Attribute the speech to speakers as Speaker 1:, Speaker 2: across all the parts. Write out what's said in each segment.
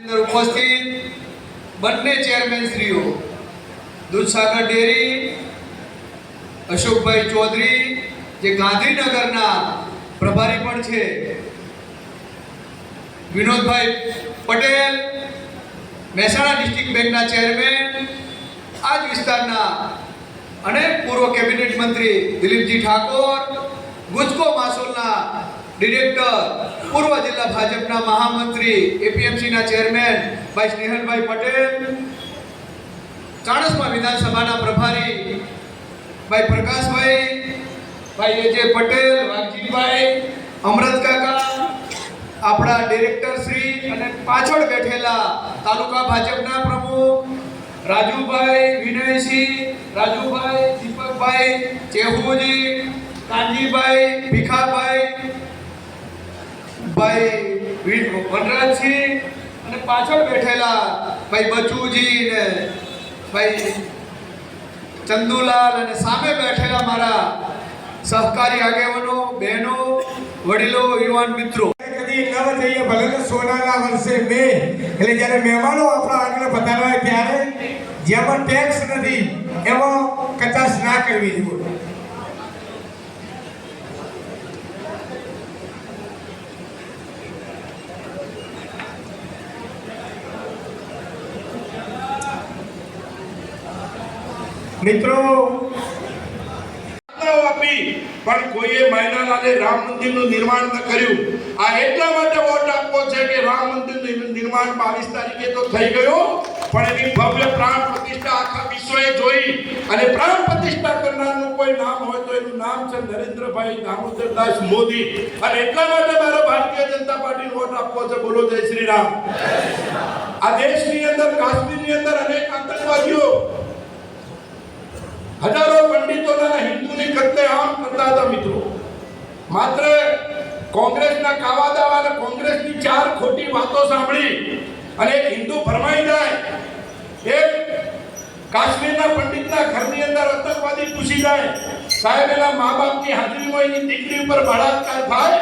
Speaker 1: ઉપસ્થિત બંને ચેરમેનશ્રીઓ દૂધસાગર ડેરી, અશોકભાઈ ચૌધરી, જે ગાંધીનગરના પ્રભારી પણ છે, વિનોદભાઈ પટેલ, મહેસાણા ડિસ્ટ્રિક્ટ બેંકના ચેરમેન આ જ વિસ્તારના અને પૂર્વ કેબિનેટ મંત્રી દિલીપજી ઠાકોર, ગુજકો માસોલના ડિરેક્ટર પૂર્વ જિલ્લા ભાજપના મહામંત્રી એપીએમસીના ચેરમેન ભાઈ સ્નેહલભાઈ પટેલ, ચાણસમા વિધાનસભાના પ્રભારી ભાઈ પ્રકાશભાઈ, ભાઈ અજય પટેલ વાઘજીભાઈ અમૃત કાકા, આપણા ડિરેક્ટર શ્રી અને પાછળ બેઠેલા તાલુકા ભાજપના પ્રમુખ રાજુભાઈ વિનયસિંહ, રાજુભાઈ દીપકભાઈ ચેહુજી, કાનજીભાઈ વનરાજસિંહ અને પાછળ બેઠેલા ભાઈ બચુજી ને ભાઈ ચંદુલાલ અને સામે બેઠેલા મારા સહકારી આગેવાનો, બહેનો, વડીલો, યુવાન મિત્રો.
Speaker 2: કદી ન જઈએ ભલે તો સોનાના વર્ષે બે એટલે જ્યારે મહેમાનો આપણા આગળ પધારવા ત્યારે જેમાં ટેક્સ નથી, એમાં કચાશ ના કરવી જોઈએ. મિત્રો.
Speaker 3: આપી, પણ કોઈએ મહિનાલાલે રામ મંદિરનું નિર્માણ ન કર્યું. આ એટલા માટે વોટ આપવો છે કે રામ મંદિરનું નિર્માણ બાવીસ તારીખે તો થઈ ગયું, પણ એની ભવ્ય પ્રાણ પ્રતિષ્ઠા આખા વિશ્વએ જોઈ. અને પ્રાણ પ્રતિષ્ઠા કરનારનું કોઈ નામ હોય તો એનું નામ છે નરેન્દ્રભાઈ દામોદરદાસ મોદી. અને એટલા માટે મારે ભારતીય જનતા પાર્ટી વોટ આપવો છે. બોલો, જય શ્રી રામ. આ દેશની અંદર, કાશ્મીરની અંદર અનેક આતંકવાદીઓ હજારો પંડિતોના હિન્દુની કત્લે આમ કરતા હતા મિત્રો. માત્ર કોંગ્રેસના કાવા અને કોંગ્રેસની ચાર ખોટી વાતો સાંભળી અને એક હિન્દુ ફરમાઈ જાય એક કાશ્મીરના પંડિતના ઘરની અંદર આતંકવાદી ઘૂસી જાય. સાહેબ, એના મા બાપની હાજરીમાં એની દીકરી ઉપર બળાત્કાર થાય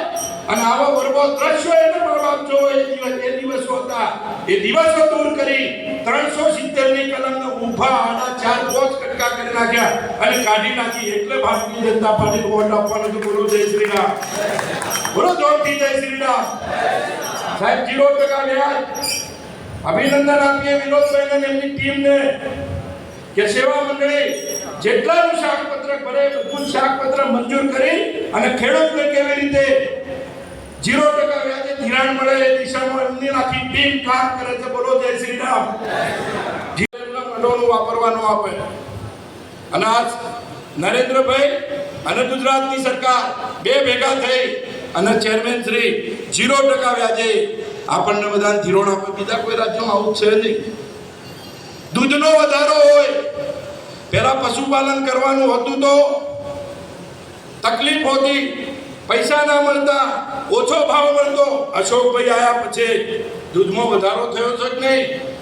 Speaker 3: અને આવા વર્ગો દ્રશ્યો એના મા બાપ જોવો. એ દિવસ એ દિવસો હતા. એ દિવસો દૂર કરી નાખ્યા અને કાઢી નાખી એટલે ભારતીય જનતા પાર્ટી વોટ આપવાનો તો બોલો જય શ્રી રામ. બોલો જોરથી જય શ્રી રામ. સાહેબ, જીરો ટકા વ્યાજ. અભિનંદન આપીએ વિનોદભાઈ અને એમની ટીમને કે સેવા મંડળી જેટલાનું શાકપત્ર ભરે બધું શાકપત્ર મંજૂર કરી અને ખેડૂતને કેવી રીતે જીરો ટકા વ્યાજે ધિરાણ મળે એ દિશામાં એમની આખી ટીમ કામ કરે છે. બોલો જય શ્રી રામ. જીવનના મંડળો વાપરવાનો આપે. અને આજ નરેન્દ્રભાઈ અને ગુજરાતની સરકાર બે ભેગા થઈ અને ચેરમેન શ્રી ઝીરો ટકા વ્યાજે આપણને બધાને ધીરોણ આપે. બીજા કોઈ રાજ્યમાં આવું છે નહીં. દૂધનો વધારો હોય, પહેલાં પશુપાલન કરવાનું હતું તો તકલીફ હોતી, પૈસા ના મળતા, ઓછો ભાવ મળતો. અશોકભાઈ આયા પછી દૂધમાં વધારો થયો છે કે નહીં?